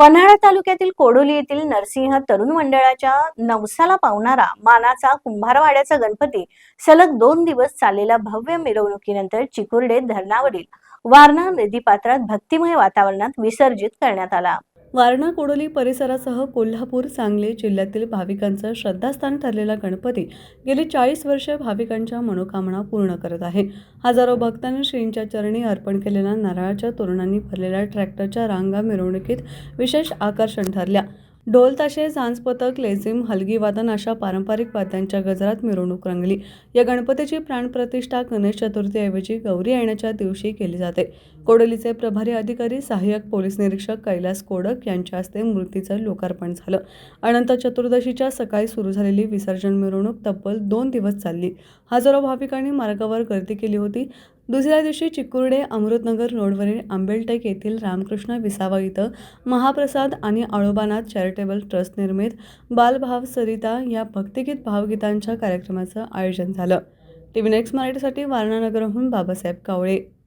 पन्हाळा तालुक्यातील कोडोली येथील नरसिंह तरुण मंडळाच्या नवसाला पावणारा मानाचा कुंभारवाड्याचा गणपती सलग दोन दिवस चाललेल्या भव्य मिरवणुकीनंतर चिकुर्डे धरणावरील वारणा नदीपात्रात भक्तिमय वातावरणात विसर्जित करण्यात आला. वारणा कोडोली परिसरासह कोल्हापूर सांगली जिल्ह्यातील भाविकांचं श्रद्धास्थान ठरलेला गणपती गेली चाळीस वर्ष भाविकांच्या मनोकामना पूर्ण करत आहे. हजारो भक्तांनी श्रींच्या चरणी अर्पण केलेल्या नारळाच्या तोरणांनी भरलेल्या ट्रॅक्टरच्या रांगा मिरवणुकीत विशेष आकर्षण ठरल्या. ढोल ताशे सांजपथक लेझिम हलगीवादन अशा पारंपरिक वाद्यांच्या गजरात मिरवणूक रंगली. या गणपतीची प्राणप्रतिष्ठा गणेश चतुर्थीऐवजी गौरी येण्याच्या दिवशी केली जाते. कोडोलीचे प्रभारी अधिकारी सहाय्यक पोलीस निरीक्षक कैलास कोडक यांच्या हस्ते मूर्तीचं लोकार्पण झालं. अनंत चतुर्दशीच्या सकाळी सुरू झालेली विसर्जन मिरवणूक तब्बल दोन दिवस चालली. हजारो भाविकांनी मार्गावर गर्दी केली होती. दुसऱ्या दिवशी चिकुर्डे अमृतनगर रोडवरील आंबेलटेक येथील रामकृष्ण विसावा इथं महाप्रसाद आणि आळोबानाथ चॅरिटेबल ट्रस्ट निर्मित बालभाव सरिता या भक्तिगीत भावगीतांच्या कार्यक्रमाचं आयोजन झालं. टी व्ही नेक्स्ट मराठीसाठी वारणानगरहून बाबासाहेब कावळे.